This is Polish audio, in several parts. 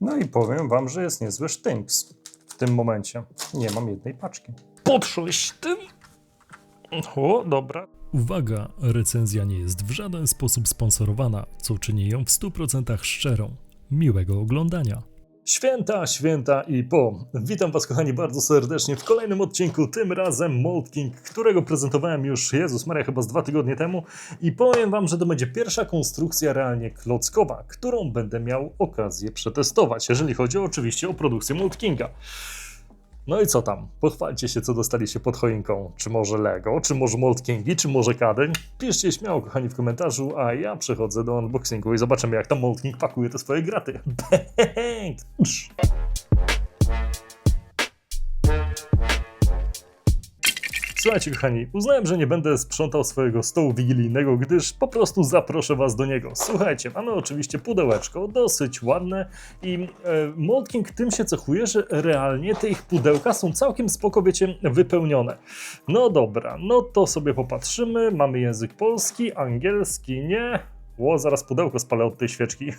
No i powiem wam, że jest niezły sztynks w tym momencie. Nie mam jednej paczki. Potrząść tym? O, dobra. Uwaga, recenzja nie jest w żaden sposób sponsorowana, co czyni ją w 100% szczerą. Miłego oglądania. Święta, święta i po. Witam Was, kochani, bardzo serdecznie w kolejnym odcinku, tym razem Mold King, którego prezentowałem już, Jezus Maria, chyba z dwa tygodnie temu i powiem Wam, że to będzie pierwsza konstrukcja realnie klockowa, którą będę miał okazję przetestować, jeżeli chodzi oczywiście o produkcję Mold Kinga. No i co tam? Pochwalcie się, co dostaliście pod choinką. Czy może Lego, czy może Mold Kingi, czy może Kadeń? Piszcie śmiało, kochani, w komentarzu, a ja przechodzę do unboxingu i zobaczymy, jak tam Mold King pakuje te swoje graty. Bang! Słuchajcie, kochani, uznałem, że nie będę sprzątał swojego stołu wigilijnego, gdyż po prostu zaproszę Was do niego. Słuchajcie, mamy oczywiście pudełeczko, dosyć ładne i e, tym się cechuje, że realnie te ich pudełka są całkiem spoko, wiecie, wypełnione. No dobra, no to sobie popatrzymy. Mamy język polski, angielski nie. Ło, zaraz pudełko spalę od tej świeczki.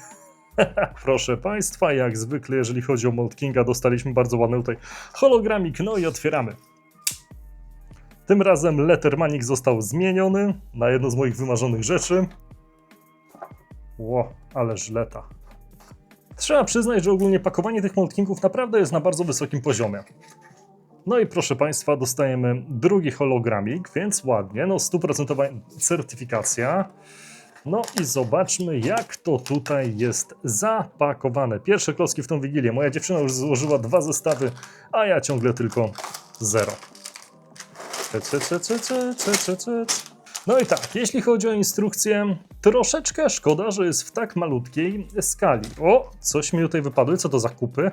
Proszę Państwa, jak zwykle, jeżeli chodzi o Mold Kinga, dostaliśmy bardzo ładny tutaj hologramik, no i otwieramy. Tym razem Lettermanik został zmieniony na jedno z moich wymarzonych rzeczy. Ło, ale żleta. Trzeba przyznać, że ogólnie pakowanie tych Moldkingów naprawdę jest na bardzo wysokim poziomie. No i proszę Państwa, dostajemy drugi hologramik, więc ładnie, no stuprocentowa certyfikacja. No i zobaczmy, jak to tutaj jest zapakowane. Pierwsze klocki w tą wigilię. Moja dziewczyna już złożyła dwa zestawy, a ja ciągle tylko zero. No i tak, jeśli chodzi o instrukcję, troszeczkę szkoda, że jest w tak malutkiej skali. O, coś mi tutaj wypadły, co to za kupy?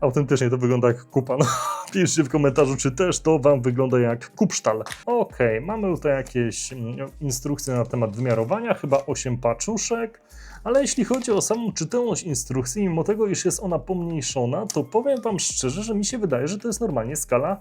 Autentycznie to wygląda jak kupa. No, piszcie w komentarzu, czy też to Wam wygląda jak kupsztal. Okej, mamy tutaj jakieś mm, instrukcje na temat wymiarowania, chyba 8 paczuszek. Ale jeśli chodzi o samą czytelność instrukcji, mimo tego, iż jest ona pomniejszona, to powiem Wam szczerze, że mi się wydaje, że to jest normalnie skala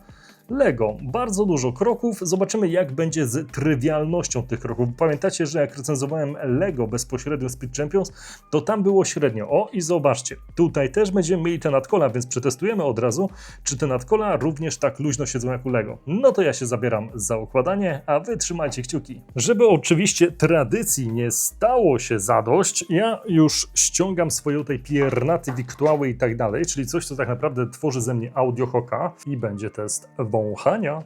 Lego. Bardzo dużo kroków. Zobaczymy, jak będzie z trywialnością tych kroków. Pamiętacie, że jak recenzowałem Lego bezpośrednio Speed Champions, to tam było średnio. O, i zobaczcie, tutaj też będziemy mieli te nadkola, więc przetestujemy od razu, czy te nadkola również tak luźno siedzą jak u Lego. No to ja się zabieram za układanie, a wy trzymajcie kciuki. Żeby oczywiście tradycji nie stało się zadość, ja już ściągam swoje tutaj piernaty, wiktuały i tak dalej, czyli coś, co tak naprawdę tworzy ze mnie audiohoka i będzie test wąchania.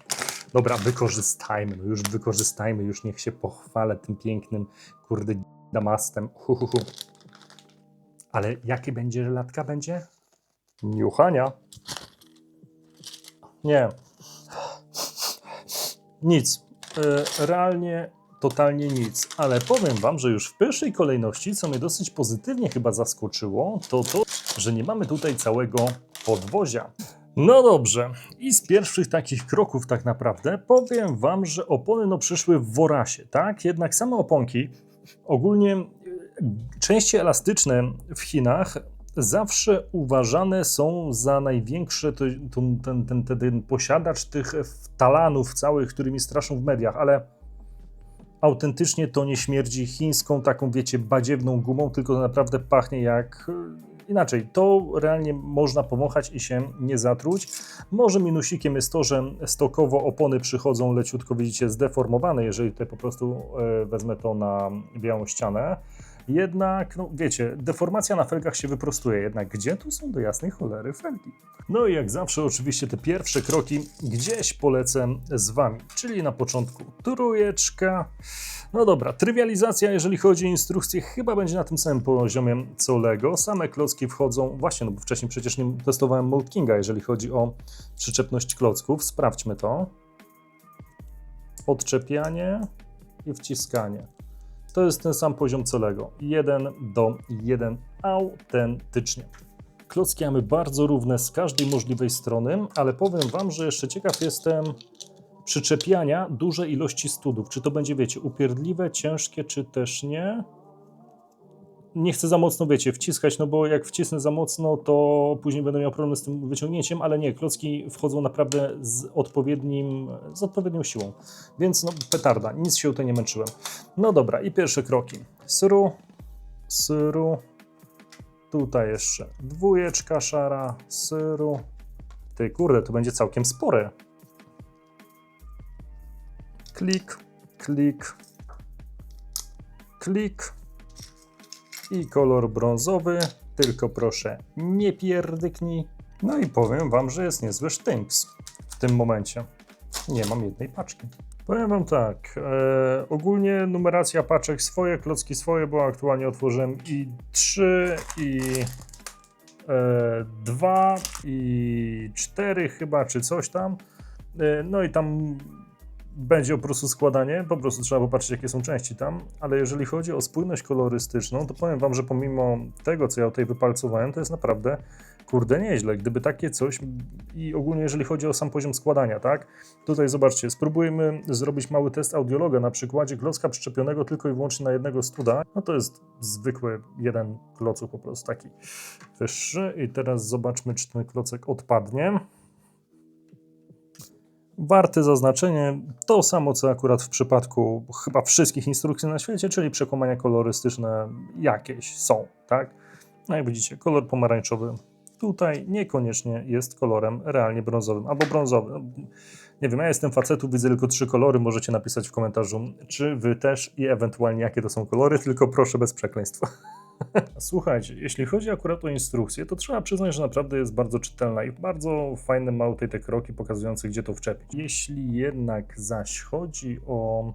Dobra, wykorzystajmy, no już wykorzystajmy, już niech się pochwalę tym pięknym, kurde, damastem. Hu, hu, hu. Ale jakie będzie żelatka będzie? Niuchania. Nie. Nic. E, Realnie totalnie nic, ale powiem Wam, że już w pierwszej kolejności, co mnie dosyć pozytywnie chyba zaskoczyło, to to, że nie mamy tutaj całego podwozia. No dobrze, i z pierwszych takich kroków tak naprawdę powiem Wam, że opony no przyszły w worasie, tak? Jednak same oponki, ogólnie części elastyczne w Chinach zawsze uważane są za największe, ten, ten, ten, ten posiadacz tych talanów całych, którymi straszą w mediach, ale autentycznie to nie śmierdzi chińską taką, wiecie, badziewną gumą, tylko naprawdę pachnie jak... Inaczej, to realnie można powąchać i się nie zatruć. Może minusikiem jest to, że stokowo opony przychodzą leciutko, widzicie, zdeformowane, jeżeli tutaj po prostu e, wezmę to na białą ścianę. Jednak, no wiecie, deformacja na felgach się wyprostuje, jednak gdzie tu są do jasnej cholery felgi? No i jak zawsze oczywiście te pierwsze kroki gdzieś polecę z Wami, czyli na początku trójeczka. No dobra, trywializacja, jeżeli chodzi o instrukcję, chyba będzie na tym samym poziomie co Lego. Same klocki wchodzą, właśnie, no bo wcześniej przecież nie testowałem Mold Kinga, jeżeli chodzi o przyczepność klocków. Sprawdźmy to. Odczepianie i wciskanie. To jest ten sam poziom co Lego. 1 do 1 autentycznie. Klocki mamy bardzo równe z każdej możliwej strony, ale powiem Wam, że jeszcze ciekaw jestem przyczepiania dużej ilości studów. Czy to będzie, wiecie, upierdliwe, ciężkie, czy też nie? Nie chcę za mocno, wiecie, wciskać, no bo jak wcisnę za mocno, to później będę miał problem z tym wyciągnięciem, ale nie, klocki wchodzą naprawdę z odpowiednim, z odpowiednią siłą. Więc no, petarda, nic się tutaj nie męczyłem. No dobra, i pierwsze kroki. Sru, sru, Tutaj jeszcze dwójeczka szara syru. Ty kurde, to będzie całkiem spore. Klik, klik, klik i kolor brązowy, tylko proszę nie pierdyknij. No i powiem wam, że jest niezły sztynks w tym momencie. Nie mam jednej paczki. Powiem wam tak, e, ogólnie numeracja paczek swoje, klocki swoje, bo aktualnie otworzyłem i 3 i e, 2 i 4 chyba, czy coś tam. E, no i tam będzie po prostu składanie, po prostu trzeba popatrzeć jakie są części tam, ale jeżeli chodzi o spójność kolorystyczną, to powiem wam, że pomimo tego, co ja tutaj wypalcowałem, to jest naprawdę kurde nieźle. Gdyby takie coś i ogólnie jeżeli chodzi o sam poziom składania, tak? Tutaj zobaczcie, spróbujmy zrobić mały test audiologa na przykładzie klocka przyczepionego tylko i wyłącznie na jednego studa. No to jest zwykły jeden klocuch po prostu taki wyższy i teraz zobaczmy, czy ten klocek odpadnie. Warte zaznaczenie to samo, co akurat w przypadku chyba wszystkich instrukcji na świecie, czyli przekłamania kolorystyczne jakieś są, tak? No jak widzicie, kolor pomarańczowy tutaj niekoniecznie jest kolorem realnie brązowym albo brązowym. Nie wiem, ja jestem facetu, widzę tylko trzy kolory, możecie napisać w komentarzu, czy wy też i ewentualnie jakie to są kolory, tylko proszę bez przekleństwa. Słuchajcie, jeśli chodzi akurat o instrukcję, to trzeba przyznać, że naprawdę jest bardzo czytelna i bardzo fajne ma te kroki pokazujące, gdzie to wczepić. Jeśli jednak zaś chodzi o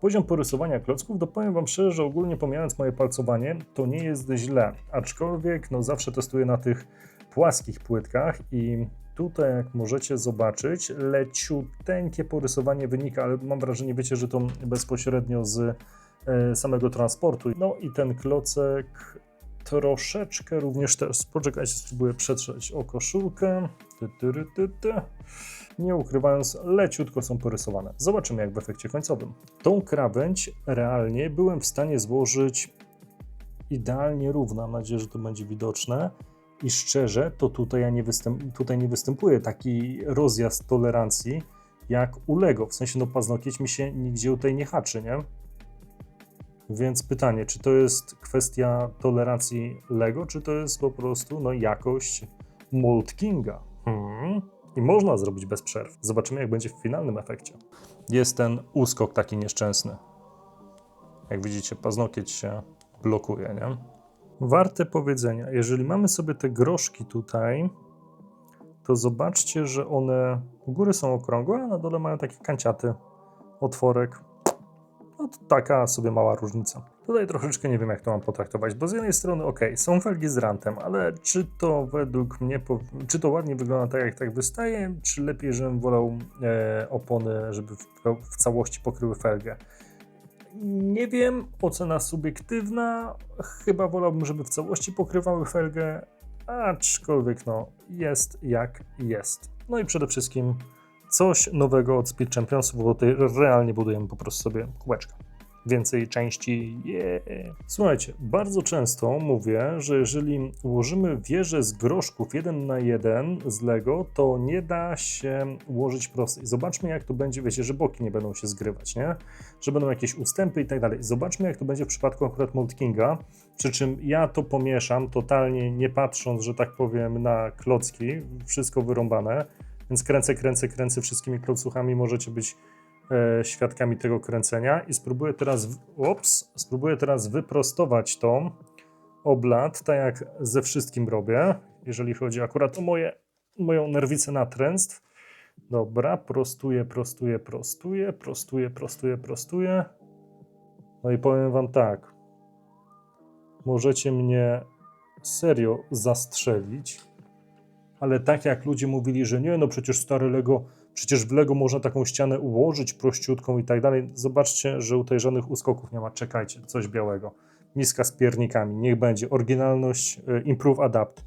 poziom porysowania klocków, to powiem Wam szczerze, że ogólnie pomijając moje palcowanie, to nie jest źle. Aczkolwiek no zawsze testuję na tych płaskich płytkach i tutaj jak możecie zobaczyć, leciuteńkie porysowanie wynika, ale mam wrażenie, wiecie, że to bezpośrednio z samego transportu. No i ten klocek troszeczkę również też. Poczekajcie, spróbuję przetrzeć o koszulkę. Ty, ty, ty, ty. Nie ukrywając, leciutko są porysowane. Zobaczymy jak w efekcie końcowym. Tą krawędź realnie byłem w stanie złożyć idealnie równo. Mam nadzieję, że to będzie widoczne. I szczerze, to tutaj, ja nie, występ, tutaj nie występuje taki rozjazd tolerancji jak u Lego. W sensie, no paznokieć mi się nigdzie tutaj nie haczy, nie? Więc pytanie, czy to jest kwestia tolerancji Lego, czy to jest po prostu no, jakość Mold Kinga? Hmm. I można zrobić bez przerw. Zobaczymy, jak będzie w finalnym efekcie. Jest ten uskok taki nieszczęsny. Jak widzicie, paznokieć się blokuje, nie? Warte powiedzenia, jeżeli mamy sobie te groszki tutaj, to zobaczcie, że one u góry są okrągłe, a na dole mają takie kanciaty, otworek. No to taka sobie mała różnica. Tutaj troszeczkę nie wiem, jak to mam potraktować, bo z jednej strony, ok, są felgi z rantem, ale czy to według mnie, czy to ładnie wygląda tak, jak tak wystaje, czy lepiej, żebym wolał e, opony, żeby w, w całości pokryły felgę? Nie wiem, ocena subiektywna. Chyba wolałbym, żeby w całości pokrywały felgę, aczkolwiek no, jest jak jest. No i przede wszystkim coś nowego od Speed Championsów, bo tutaj realnie budujemy po prostu sobie kółeczka. Więcej części, yeah. Słuchajcie, bardzo często mówię, że jeżeli ułożymy wieżę z groszków jeden na jeden z Lego, to nie da się ułożyć prostej. Zobaczmy, jak to będzie, wiecie, że boki nie będą się zgrywać, nie? Że będą jakieś ustępy i tak dalej. Zobaczmy, jak to będzie w przypadku akurat Mold Kinga, przy czym ja to pomieszam totalnie nie patrząc, że tak powiem, na klocki, wszystko wyrąbane, więc kręcę, kręcę, kręcę wszystkimi klocuchami, możecie być e, świadkami tego kręcenia i spróbuję teraz, ups, spróbuję teraz wyprostować to oblat, tak jak ze wszystkim robię, jeżeli chodzi akurat o moje, moją nerwicę natręstw. Dobra, prostuję, prostuję, prostuję, prostuję, prostuję, prostuję. No i powiem wam tak. Możecie mnie serio zastrzelić, ale tak jak ludzie mówili, że nie, no przecież stare Lego, przecież w Lego można taką ścianę ułożyć prościutką i tak dalej. Zobaczcie, że tutaj żadnych uskoków nie ma. Czekajcie, coś białego. Miska z piernikami, niech będzie. Oryginalność, y, improve, adapt.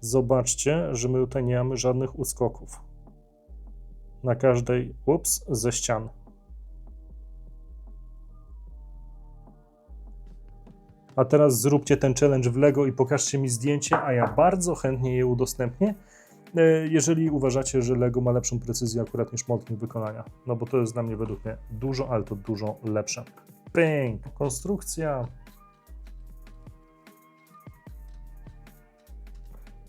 Zobaczcie, że my tutaj nie mamy żadnych uskoków. Na każdej, ups, ze ścian. A teraz zróbcie ten challenge w Lego i pokażcie mi zdjęcie, a ja bardzo chętnie je udostępnię, e, jeżeli uważacie, że Lego ma lepszą precyzję akurat niż Moltking wykonania. No bo to jest dla mnie według mnie dużo, ale to dużo lepsze. Ping! Konstrukcja.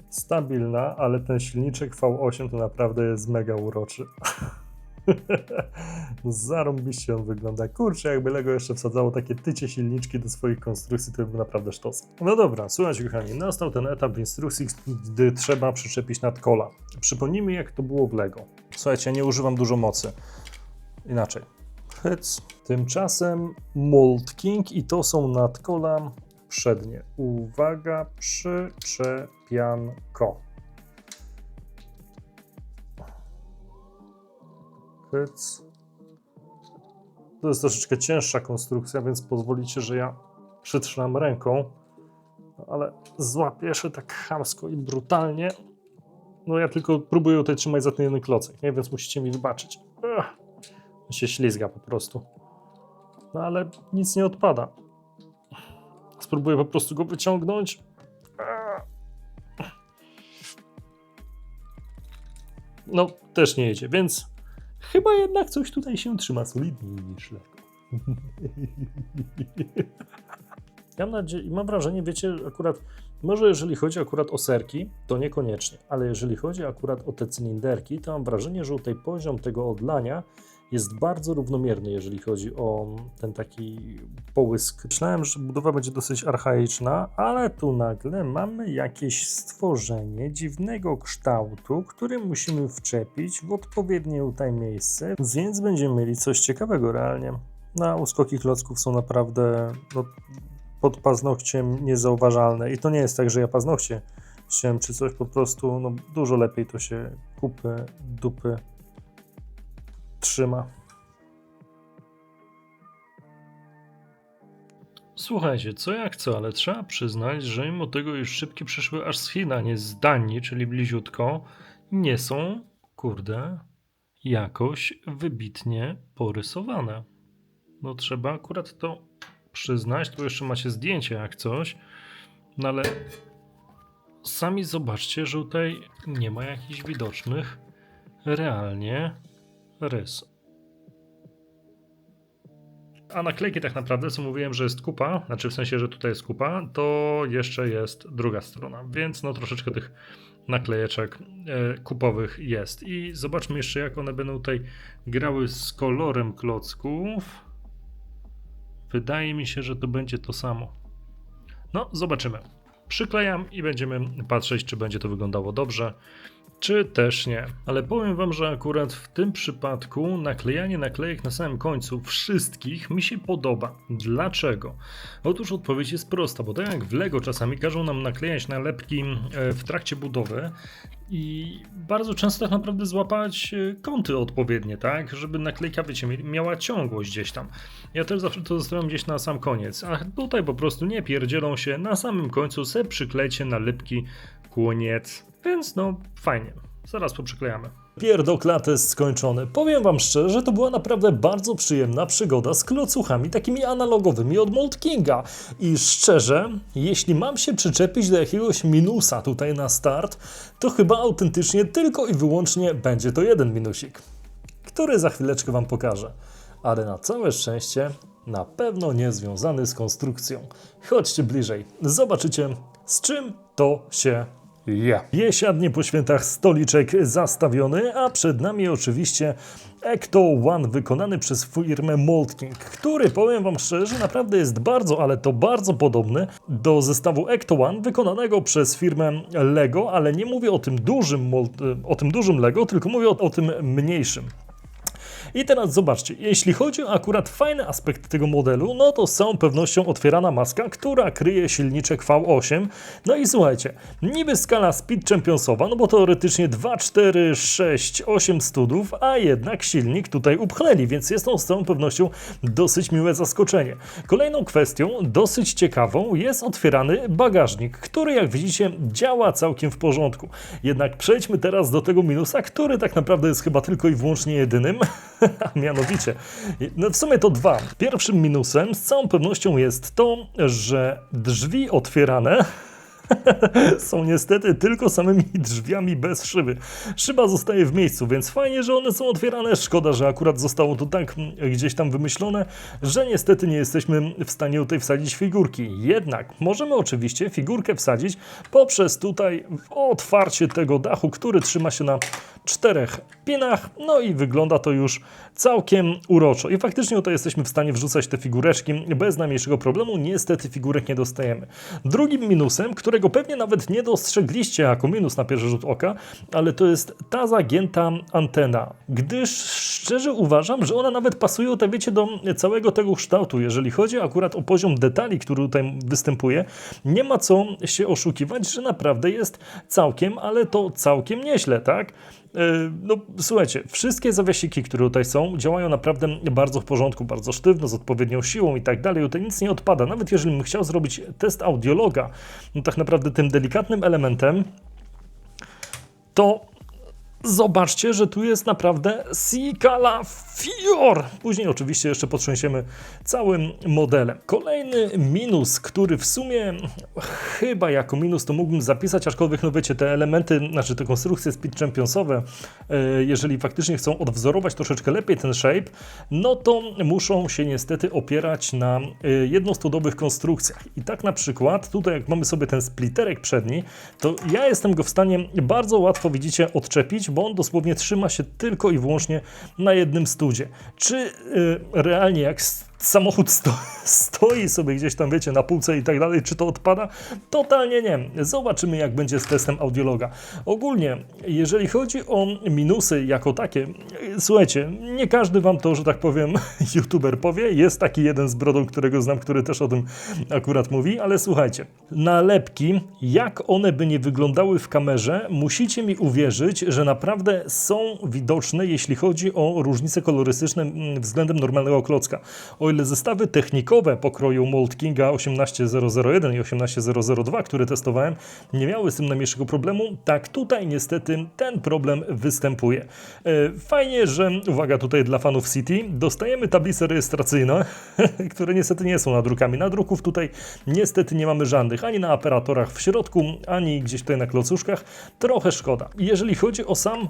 stabilna, ale ten silniczek V8 to naprawdę jest mega uroczy. Zarąbiście on wygląda. Kurczę, jakby Lego jeszcze wsadzało takie tycie silniczki do swoich konstrukcji, to by naprawdę sztos. No dobra, słuchajcie kochani, nastał ten etap instrukcji, gdy trzeba przyczepić nadkola. Przypomnijmy jak to było w Lego. Słuchajcie, ja nie używam dużo mocy. Inaczej. Hyc. Tymczasem Mold King i to są nadkola przednie. Uwaga, przyczepianko. Hyc. To jest troszeczkę cięższa konstrukcja, więc pozwolicie, że ja przytrzymam ręką, ale złapię jeszcze tak chamsko i brutalnie. No ja tylko próbuję tutaj trzymać za ten jeden klocek, nie? więc musicie mi wybaczyć. On się ślizga po prostu. No ale nic nie odpada. Spróbuję po prostu go wyciągnąć. No, też nie jedzie, więc chyba jednak coś tutaj się trzyma solidniej niż lekko. Ja mam, mam wrażenie, wiecie, akurat, może jeżeli chodzi akurat o serki, to niekoniecznie, ale jeżeli chodzi akurat o te cylinderki, to mam wrażenie, że tutaj poziom tego odlania jest bardzo równomierny, jeżeli chodzi o ten taki połysk. Myślałem, że budowa będzie dosyć archaiczna, ale tu nagle mamy jakieś stworzenie dziwnego kształtu, które musimy wczepić w odpowiednie tutaj miejsce, więc będziemy mieli coś ciekawego realnie. Na uskoki klocków są naprawdę no, pod paznokciem niezauważalne i to nie jest tak, że ja paznokcie ściąłem czy coś, po prostu no, dużo lepiej to się kupy, dupy trzyma. Słuchajcie, co jak co, ale trzeba przyznać, że mimo tego, iż szybki przyszły aż z Chin, a nie z Danii, czyli bliziutko, nie są, kurde, jakoś wybitnie porysowane. No trzeba akurat to przyznać. Tu jeszcze macie zdjęcie jak coś, no ale sami zobaczcie, że tutaj nie ma jakichś widocznych realnie rys. A naklejki tak naprawdę, co mówiłem, że jest kupa, znaczy w sensie, że tutaj jest kupa, to jeszcze jest druga strona, więc no troszeczkę tych naklejeczek e, kupowych jest. I zobaczmy jeszcze, jak one będą tutaj grały z kolorem klocków. Wydaje mi się, że to będzie to samo. No, zobaczymy. Przyklejam i będziemy patrzeć, czy będzie to wyglądało dobrze, czy też nie. Ale powiem Wam, że akurat w tym przypadku naklejanie naklejek na samym końcu wszystkich mi się podoba. Dlaczego? Otóż odpowiedź jest prosta, bo tak jak w Lego czasami każą nam naklejać nalepki e, w trakcie budowy i bardzo często tak naprawdę złapać e, kąty odpowiednie, tak? Żeby naklejka, wiecie, mi- miała ciągłość gdzieś tam. Ja też zawsze to zostawiam gdzieś na sam koniec, a tutaj po prostu nie pierdzielą się, na samym końcu se przyklejcie nalepki, koniec. Więc no, fajnie. Zaraz poprzyklejamy. Pierdoklates skończony. Powiem wam szczerze, że to była naprawdę bardzo przyjemna przygoda z klocuchami takimi analogowymi od Mold Kinga. I szczerze, jeśli mam się przyczepić do jakiegoś minusa tutaj na start, to chyba autentycznie tylko i wyłącznie będzie to jeden minusik, który za chwileczkę wam pokażę. Ale na całe szczęście na pewno nie związany z konstrukcją. Chodźcie bliżej, zobaczycie z czym to się je. Jesiadnie po świętach stoliczek zastawiony, a przed nami oczywiście Ecto One wykonany przez firmę Mold King, który powiem wam szczerze, naprawdę jest bardzo, ale to bardzo podobny do zestawu Ecto One wykonanego przez firmę Lego, ale nie mówię o tym dużym, o tym dużym Lego, tylko mówię o, o tym mniejszym. I teraz zobaczcie, jeśli chodzi o akurat fajny aspekt tego modelu, no to z całą pewnością otwierana maska, która kryje silniczek V8. No i słuchajcie, niby skala Speed Championsowa, no bo teoretycznie 2, 4, 6, 8 studów, a jednak silnik tutaj upchnęli, więc jest to z całą pewnością dosyć miłe zaskoczenie. Kolejną kwestią, dosyć ciekawą, jest otwierany bagażnik, który jak widzicie działa całkiem w porządku. Jednak przejdźmy teraz do tego minusa, który tak naprawdę jest chyba tylko i wyłącznie jedynym, a mianowicie, no w sumie to dwa. Pierwszym minusem z całą pewnością jest to, że drzwi otwierane są niestety tylko samymi drzwiami bez szyby. Szyba zostaje w miejscu, więc fajnie, że one są otwierane. Szkoda, że akurat zostało to tak mm, gdzieś tam wymyślone, że niestety nie jesteśmy w stanie tutaj wsadzić figurki. Jednak możemy oczywiście figurkę wsadzić poprzez tutaj otwarcie tego dachu, który trzyma się na czterech pinach, no i wygląda to już całkiem uroczo. I faktycznie tutaj jesteśmy w stanie wrzucać te figureczki bez najmniejszego problemu. Niestety figurek nie dostajemy. Drugim minusem, którego pewnie nawet nie dostrzegliście jako minus na pierwszy rzut oka, ale to jest ta zagięta antena. Gdyż szczerze uważam, że ona nawet pasuje, tak wiecie, do całego tego kształtu. Jeżeli chodzi akurat o poziom detali, który tutaj występuje, nie ma co się oszukiwać, że naprawdę jest całkiem, ale to całkiem nieźle, tak? E, No słuchajcie, wszystkie zawiasiki, które tutaj są, działają naprawdę bardzo w porządku, bardzo sztywno, z odpowiednią siłą i tak dalej. Tutaj nic nie odpada. Nawet jeżeli bym chciał zrobić test audiologa, no tak naprawdę tym delikatnym elementem, to zobaczcie, że tu jest naprawdę Sikala Fior. Później oczywiście jeszcze potrzęsiemy całym modelem. Kolejny minus, który w sumie chyba jako minus to mógłbym zapisać, aczkolwiek no wiecie, te elementy, znaczy te konstrukcje Speed Championsowe, e, jeżeli faktycznie chcą odwzorować troszeczkę lepiej ten shape, no to muszą się niestety opierać na e, jednostodowych konstrukcjach. I tak na przykład tutaj jak mamy sobie ten splitterek przedni, to ja jestem go w stanie bardzo łatwo, widzicie, odczepić, bo on dosłownie trzyma się tylko i wyłącznie na jednym studzie. Czy y, realnie jak samochód sto, stoi sobie gdzieś tam, wiecie, na półce i tak dalej, czy to odpada? Totalnie nie. Zobaczymy, jak będzie z testem audiologa. Ogólnie, jeżeli chodzi o minusy jako takie, słuchajcie, nie każdy wam to, że tak powiem, youtuber powie. Jest taki jeden z brodą, którego znam, który też o tym akurat mówi, ale słuchajcie, nalepki, jak one by nie wyglądały w kamerze, musicie mi uwierzyć, że naprawdę są widoczne, jeśli chodzi o różnice kolorystyczne mm, względem normalnego klocka. O ile zestawy technikowe pokroju Mold Kinga 18001 i 18002, które testowałem, nie miały z tym najmniejszego problemu, tak tutaj niestety ten problem występuje. E, Fajnie, że, uwaga tutaj dla fanów City, dostajemy tablice rejestracyjne, które niestety nie są nadrukami. Nadruków tutaj niestety nie mamy żadnych, ani na operatorach w środku, ani gdzieś tutaj na klocuszkach. Trochę szkoda. Jeżeli chodzi o sam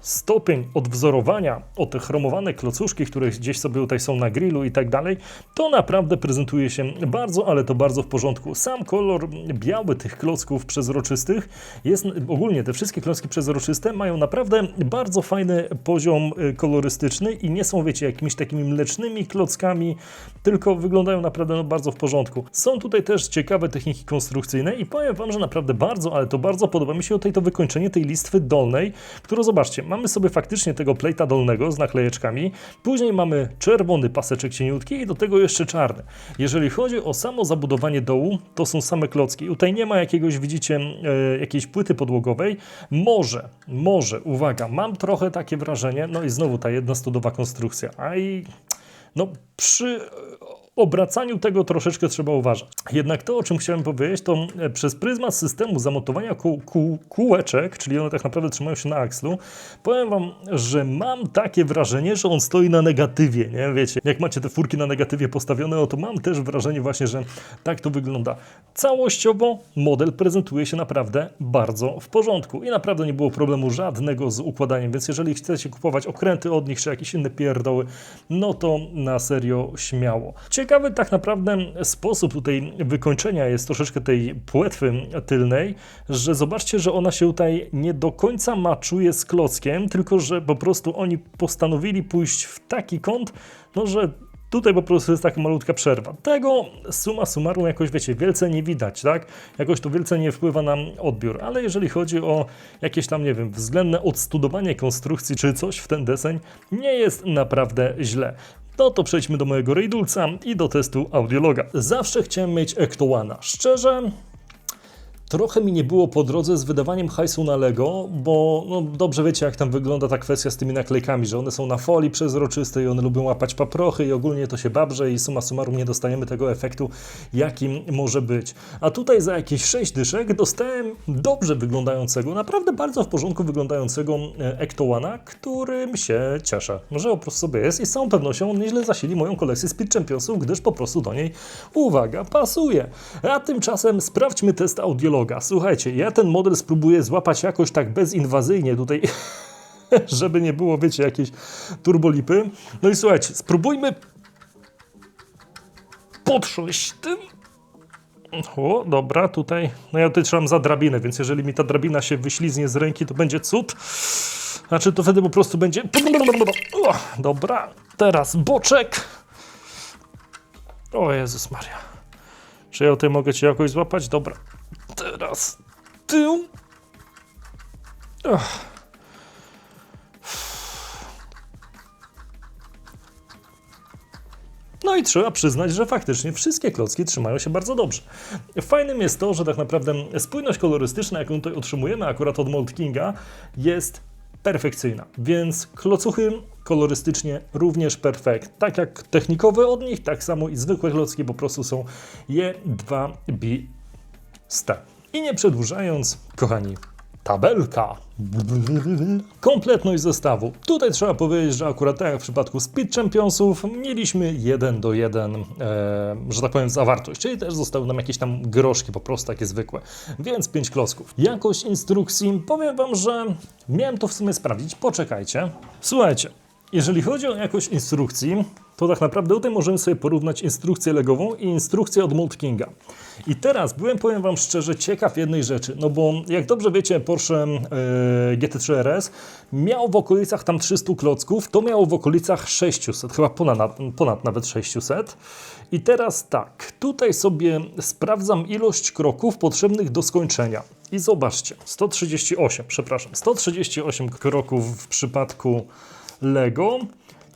stopień odwzorowania o te chromowane klocuszki, które gdzieś sobie tutaj są na grillu i tak dalej, to naprawdę prezentuje się bardzo, ale to bardzo w porządku. Sam kolor biały tych klocków przezroczystych jest, ogólnie te wszystkie klocki przezroczyste mają naprawdę bardzo fajny poziom y, kolorystyczny i nie są, wiecie, jakimiś takimi mlecznymi klockami, tylko wyglądają naprawdę no, bardzo w porządku. Są tutaj też ciekawe techniki konstrukcyjne i powiem Wam, że naprawdę bardzo, ale to bardzo podoba mi się tutaj to wykończenie tej listwy dolnej, którą zobaczcie, mamy sobie faktycznie tego plejta dolnego z naklejeczkami, później mamy czerwony paseczek cieniutki i do tego jeszcze czarny. Jeżeli chodzi o samo zabudowanie dołu, to są same klocki. Tutaj nie ma jakiegoś, widzicie, e, jakiejś płyty podłogowej. Może, może, uwaga, mam trochę takie wrażenie, no i znowu ta jednostodowa konstrukcja, a i no przy obracaniu tego troszeczkę trzeba uważać. Jednak to, o czym chciałem powiedzieć, to e, przez pryzmat systemu zamontowania kół, kół, kółeczek, czyli one tak naprawdę trzymają się na akslu, powiem Wam, że mam takie wrażenie, że on stoi na negatywie, nie? Wiecie, jak macie te furki na negatywie postawione, no to mam też wrażenie właśnie, że tak to wygląda. Całościowo model prezentuje się naprawdę bardzo w porządku i naprawdę nie było problemu żadnego z układaniem, więc jeżeli chcecie kupować okręty od nich, czy jakieś inne pierdoły, no to na serio śmiało. Ciekawy tak naprawdę sposób tutaj wykończenia jest troszeczkę tej płetwy tylnej, że zobaczcie, że ona się tutaj nie do końca maczuje z klockiem, tylko że po prostu oni postanowili pójść w taki kąt, no że Tutaj po prostu jest taka malutka przerwa. Tego suma summarum jakoś, wiecie, wielce nie widać, tak? Jakoś to wielce nie wpływa na odbiór, ale jeżeli chodzi o jakieś tam, nie wiem, względne odstudowanie konstrukcji czy coś w ten deseń, nie jest naprawdę źle. No to przejdźmy do mojego Raidulca i do testu audiologa. Zawsze chciałem mieć Ecto. Szczerze, Trochę mi nie było po drodze z wydawaniem hajsu na Lego, bo no, dobrze wiecie, jak tam wygląda ta kwestia z tymi naklejkami, że one są na folii przezroczystej, one lubią łapać paprochy i ogólnie to się babrze i suma summarum nie dostajemy tego efektu, jakim może być. A tutaj za jakieś 6 dyszek dostałem dobrze wyglądającego, naprawdę bardzo w porządku wyglądającego e, Ectowana, którym się cieszę, że po prostu sobie jest i z całą pewnością on nieźle zasili moją kolekcję Speed Championsów, gdyż po prostu do niej, uwaga, pasuje. A tymczasem sprawdźmy test audiologa. Słuchajcie, ja ten model spróbuję złapać jakoś tak bezinwazyjnie tutaj, żeby nie było, wiecie, jakieś turbolipy. No i słuchajcie, spróbujmy potrząść tym. O, dobra, tutaj. No ja tutaj trzymam za drabinę, więc jeżeli mi ta drabina się wyśliznie z ręki, to będzie cud. Znaczy, to wtedy po prostu będzie. O, dobra, teraz boczek. O Jezus Maria. Czy ja tutaj mogę cię jakoś złapać? Dobra. Teraz tył. Ach. No i trzeba przyznać, że faktycznie wszystkie klocki trzymają się bardzo dobrze. Fajnym jest to, że tak naprawdę spójność kolorystyczna, jaką tutaj otrzymujemy akurat od Mold Kinga, jest perfekcyjna. Więc klocuchy kolorystycznie również perfekt. Tak jak technikowe od nich, tak samo i zwykłe klocki po prostu są je2B I nie przedłużając, kochani, tabelka. Kompletność zestawu. Tutaj trzeba powiedzieć, że akurat tak jak w przypadku Speed Championsów mieliśmy 1 do 1, e, że tak powiem, zawartość, czyli też zostały nam jakieś tam groszki po prostu takie zwykłe, więc 5 klocków. Jakość instrukcji, powiem Wam, że miałem to w sumie sprawdzić, poczekajcie. Słuchajcie, jeżeli chodzi o jakość instrukcji, to tak naprawdę tutaj możemy sobie porównać instrukcję legową i instrukcję od Mold Kinga. I teraz byłem, powiem Wam szczerze, ciekaw jednej rzeczy, no bo jak dobrze wiecie, Porsche yy, GT3 RS miał w okolicach tam 300 klocków, to miało w okolicach 600, chyba ponad, ponad nawet 600. I teraz tak, tutaj sobie sprawdzam ilość kroków potrzebnych do skończenia. I zobaczcie, 138, przepraszam, 138 kroków w przypadku Lego.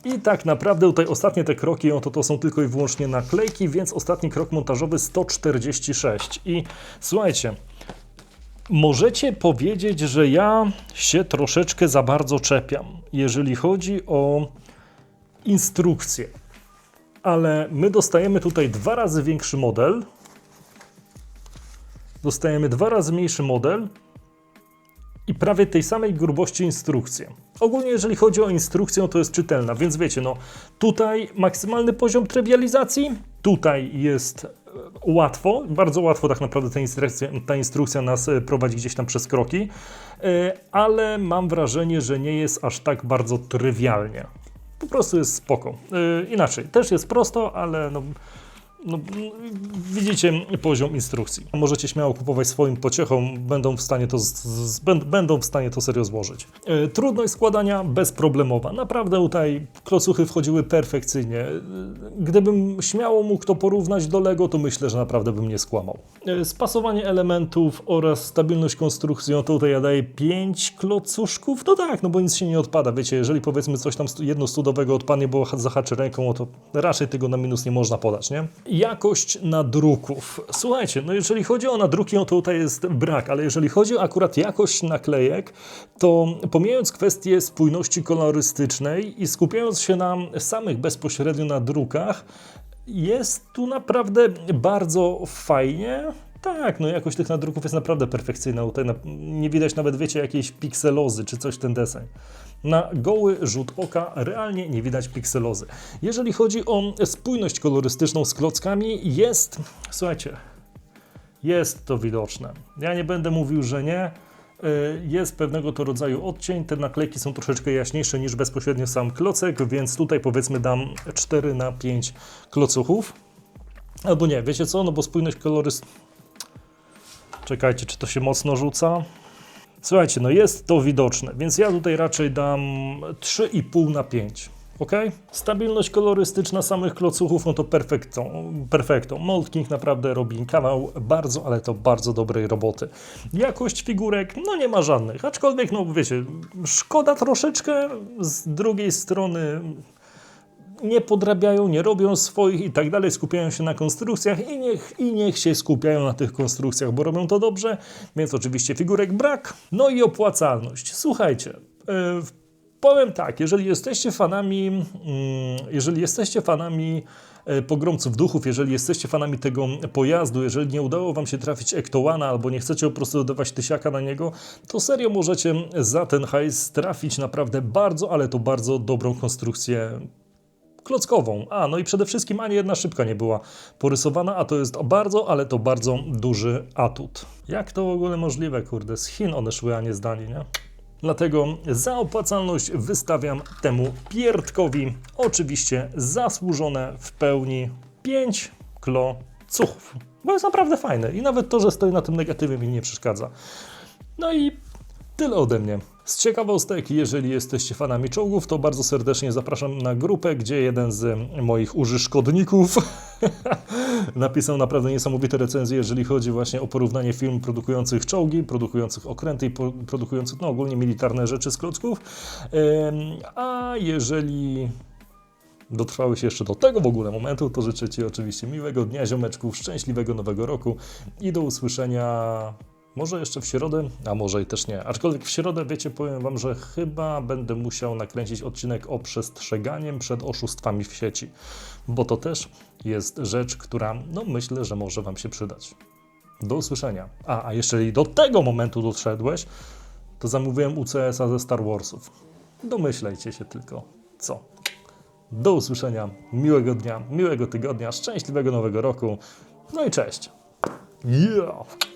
I tak naprawdę tutaj ostatnie te kroki, no to, to są tylko i wyłącznie naklejki, więc ostatni krok montażowy 146. I słuchajcie, możecie powiedzieć, że ja się troszeczkę za bardzo czepiam, jeżeli chodzi o instrukcję. Ale my dostajemy tutaj dwa razy większy model, dostajemy dwa razy mniejszy model i prawie tej samej grubości instrukcję. Ogólnie jeżeli chodzi o instrukcję, no to jest czytelna, więc wiecie, no tutaj maksymalny poziom trywializacji, tutaj jest e, łatwo, bardzo łatwo tak naprawdę ta instrukcja, ta instrukcja nas e, prowadzi gdzieś tam przez kroki, e, ale mam wrażenie, że nie jest aż tak bardzo trywialnie. Po prostu jest spoko. Inaczej, też jest prosto, ale no, no, widzicie poziom instrukcji. Możecie śmiało kupować swoim pociechom, będą w stanie to, z, z, będą w stanie to serio złożyć. E, trudność składania bezproblemowa. Naprawdę tutaj klocuchy wchodziły perfekcyjnie. E, gdybym śmiało mógł to porównać do Lego, to myślę, że naprawdę bym nie skłamał. E, spasowanie elementów oraz stabilność konstrukcji, no to tutaj ja daję 5 klocuszków. No tak, no bo nic się nie odpada. Wiecie, jeżeli powiedzmy coś tam jedno studowego odpadnie, bo zahaczy ręką, no to raczej tego na minus nie można podać, nie? Jakość nadruków. Słuchajcie, no jeżeli chodzi o nadruki, no to tutaj jest brak, ale jeżeli chodzi o akurat jakość naklejek, to pomijając kwestię spójności kolorystycznej i skupiając się na samych bezpośrednio nadrukach, jest tu naprawdę bardzo fajnie. Tak, no jakość tych nadruków jest naprawdę perfekcyjna. Tutaj nie widać nawet, wiecie, jakiejś pikselozy czy coś w ten deseń. Na goły rzut oka realnie nie widać pikselozy. Jeżeli chodzi o spójność kolorystyczną z klockami, jest, słuchajcie, jest to widoczne. Ja nie będę mówił, że nie. Y, Jest pewnego to rodzaju odcień. Te naklejki są troszeczkę jaśniejsze niż bezpośrednio sam klocek, więc tutaj powiedzmy dam 4 na 5 klocuchów. Albo nie, wiecie co? No bo spójność kolorystyczna. Czekajcie, czy to się mocno rzuca? Słuchajcie, no jest to widoczne, więc ja tutaj raczej dam 3,5 na 5. Ok? Stabilność kolorystyczna samych klocuchów, no to perfekto. perfekto. Mold King naprawdę robi kawał bardzo, ale to bardzo dobrej roboty. Jakość figurek, no nie ma żadnych, aczkolwiek, no wiecie, szkoda troszeczkę, z drugiej strony nie podrabiają, nie robią swoich i tak dalej, skupiają się na konstrukcjach i niech, i niech się skupiają na tych konstrukcjach, bo robią to dobrze, więc oczywiście figurek brak. No i opłacalność. Słuchajcie, e, powiem tak, jeżeli jesteście fanami, mm, jeżeli jesteście fanami e, pogromców duchów, jeżeli jesteście fanami tego pojazdu, jeżeli nie udało wam się trafić Ektołana albo nie chcecie po prostu dodawać tysiaka na niego, to serio możecie za ten hajs trafić naprawdę bardzo, ale to bardzo dobrą konstrukcję klockową. A, no i przede wszystkim ani jedna szybka nie była porysowana, a to jest bardzo, ale to bardzo duży atut. Jak to w ogóle możliwe, kurde? Z Chin one szły, a nie z Danii, nie? Dlatego za opłacalność wystawiam temu pierdkowi oczywiście zasłużone w pełni 5 klocuchów. Bo jest naprawdę fajne i nawet to, że stoi na tym negatywie mi nie przeszkadza. No i tyle ode mnie. Z ciekawostek, jeżeli jesteście fanami czołgów, to bardzo serdecznie zapraszam na grupę, gdzie jeden z moich użyszkodników napisał naprawdę niesamowite recenzje, jeżeli chodzi właśnie o porównanie firm produkujących czołgi, produkujących okręty i produkujących no, ogólnie militarne rzeczy z klocków. A jeżeli dotrwałeś jeszcze do tego w ogóle momentu, to życzę Ci oczywiście miłego dnia, ziomeczków, szczęśliwego nowego roku i do usłyszenia może jeszcze w środę, a może i też nie. Aczkolwiek w środę, wiecie, powiem Wam, że chyba będę musiał nakręcić odcinek o przestrzeganiem przed oszustwami w sieci, bo to też jest rzecz, która, no myślę, że może Wam się przydać. Do usłyszenia. A, a jeżeli do tego momentu doszedłeś, to zamówiłem UCS-a ze Star Warsów. Domyślajcie się tylko, co. Do usłyszenia, miłego dnia, miłego tygodnia, szczęśliwego nowego roku, no i cześć. Yeah!